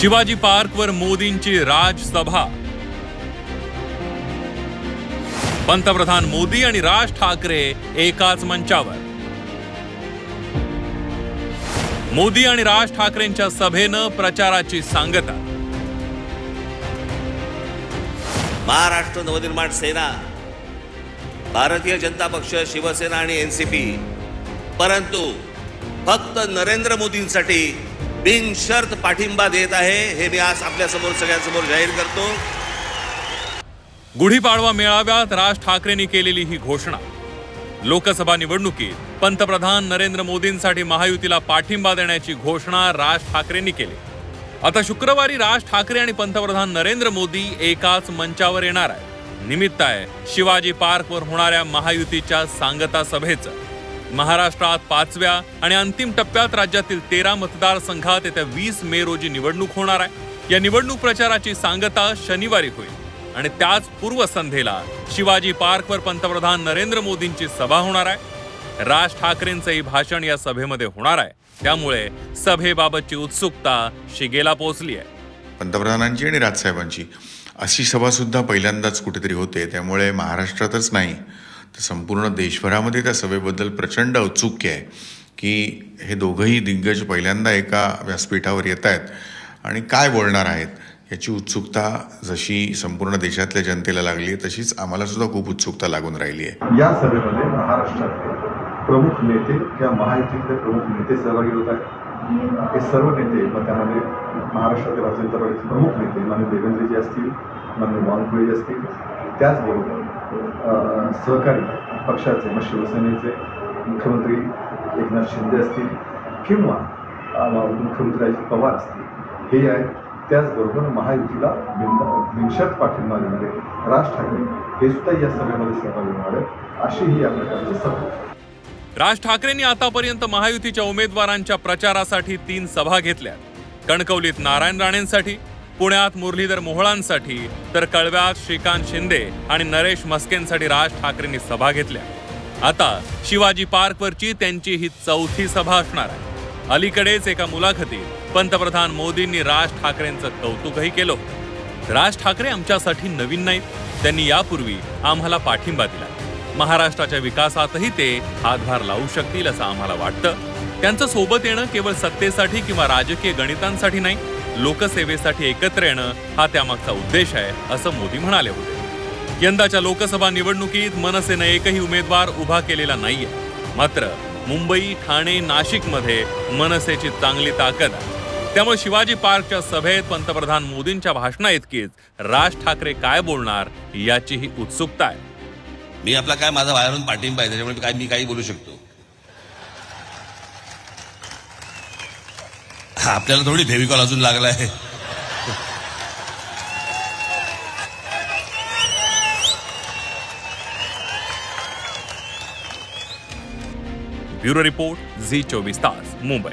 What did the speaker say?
शिवाजी पार्कवर मोदींची राजसभा. पंतप्रधान मोदी आणि राज ठाकरे एकाच मंचावर. मोदी आणि राज ठाकरेंच्या सभेनं प्रचाराची सांगता. महाराष्ट्र नवनिर्माण सेना भारतीय जनता पक्ष शिवसेना आणि एनसीपी परंतु फक्त नरेंद्र मोदींसाठी बिनशर्त पाठिंबा देत आहे हे मी आज आपल्यासमोर सगळ्यांसमोर जाहीर करतो. गुढीपाडवा मेळाव्यात राज ठाकरेंनी केलेली ही घोषणा. लोकसभा निवडणुकीत पंतप्रधान नरेंद्र मोदींसाठी महायुतीला पाठिंबा देण्याची घोषणा राज ठाकरेंनी केली. आता शुक्रवारी राज ठाकरे आणि पंतप्रधान नरेंद्र मोदी एकाच मंचावर येणार आहे निमित्त आहे शिवाजी पार्कवर होणाऱ्या महायुतीच्या सांगता सभेचं. महाराष्ट्रात पाचव्या आणि अंतिम टप्प्यात राज्यातील तेरा मतदारसंघात येत्या वीस मे रोजी निवडणूक होणार आहे. या निवडणूक प्रचाराची सांगता शनिवारी होईल. आणि त्याच पूर्वसंध्येला शिवाजी पार्कवर पंतप्रधान नरेंद्र मोदींची सभा होणार आहे. राज ठाकरेंचंही भाषण या सभेमध्ये होणार आहे. त्यामुळे सभेबाबतची उत्सुकता शिगेला पोहोचली आहे. पंतप्रधानांची आणि राजसाहेबांची अशी सभासुद्धा पहिल्यांदाच कुठेतरी होते. त्यामुळे महाराष्ट्रातच नाही तर संपूर्ण देशभरामध्ये त्या सभेबद्दल प्रचंड औत्सुक्य आहे की हे दोघंही दिग्गज पहिल्यांदा एका व्यासपीठावर येत आहेत आणि काय बोलणार आहेत याची उत्सुकता जशी संपूर्ण देशातल्या जनतेला लागली आहे तशीच आम्हाला सुद्धा खूप उत्सुकता लागून राहिली आहे. या सभेमध्ये महाराष्ट्रातले प्रमुख नेते किंवा महायुतीतले प्रमुख नेते सहभागी होत आहेत. हे सर्व नेते मग त्यामध्ये महाराष्ट्रातील भारतीय जनता पार्टीचे प्रमुख नेते मान्य देवेंद्रजी असतील मान्य वानकुळेजी असतील त्याचबरोबर सहकारी पक्षाचे मग शिवसेनेचे मुख्यमंत्री एकनाथ शिंदे असतील किंवा मुख्यमंत्री अजित पवार असतील हे आहेत. त्याचबरोबर महायुतीला बिंद बिनशर्त पाठिंबा देणारे राज ठाकरे हे सुद्धा या सभेमध्ये सहभागी होणार आहेत. अशी ही या प्रकारची सभा. राज ठाकरेंनी आतापर्यंत महायुतीच्या उमेदवारांच्या प्रचारासाठी तीन सभा घेतल्या कणकवलीत नारायण राणेंसाठी पुण्यात मुरलीधर मोहोळांसाठी तर कळव्यात श्रीकांत शिंदे आणि नरेश मस्केंसाठी राज ठाकरेंनी सभा घेतल्या. आता शिवाजी पार्कवरची त्यांची ही चौथी सभा असणार आहे. अलीकडेच एका मुलाखतीत पंतप्रधान मोदींनी राज ठाकरेंचं कौतुकही केलं राज ठाकरे आमच्यासाठी नवीन नाहीत. त्यांनी यापूर्वी आम्हाला पाठिंबा दिला. महाराष्ट्राच्या विकासातही ते हातभार लावू शकतील असं आम्हाला वाटतं. त्यांचं सोबत येणं केवळ सत्तेसाठी किंवा राजकीय गणितांसाठी नाही लोकसेवेसाठी एकत्र येणं हा त्यामागचा उद्देश आहे असं मोदी म्हणाले होते. यंदाच्या लोकसभा निवडणुकीत मनसेनं एकही उमेदवार उभा केलेला नाहीये. मात्र मुंबई ठाणे नाशिकमध्ये मनसेची चांगली ताकद आहे. त्यामुळे शिवाजी पार्कच्या सभेत पंतप्रधान मोदींच्या भाषणा इतकीच राज ठाकरे काय बोलणार याचीही उत्सुकता आहे. मी आपला काय माझा बाहेरून पाठिंबा आहे त्याच्यामुळे काय मी काही बोलू शकतो. आपल्याला थोडी फेविकॉल अजून लागला आहे ब्युरो रिपोर्ट झी चोवीस तास मुंबई.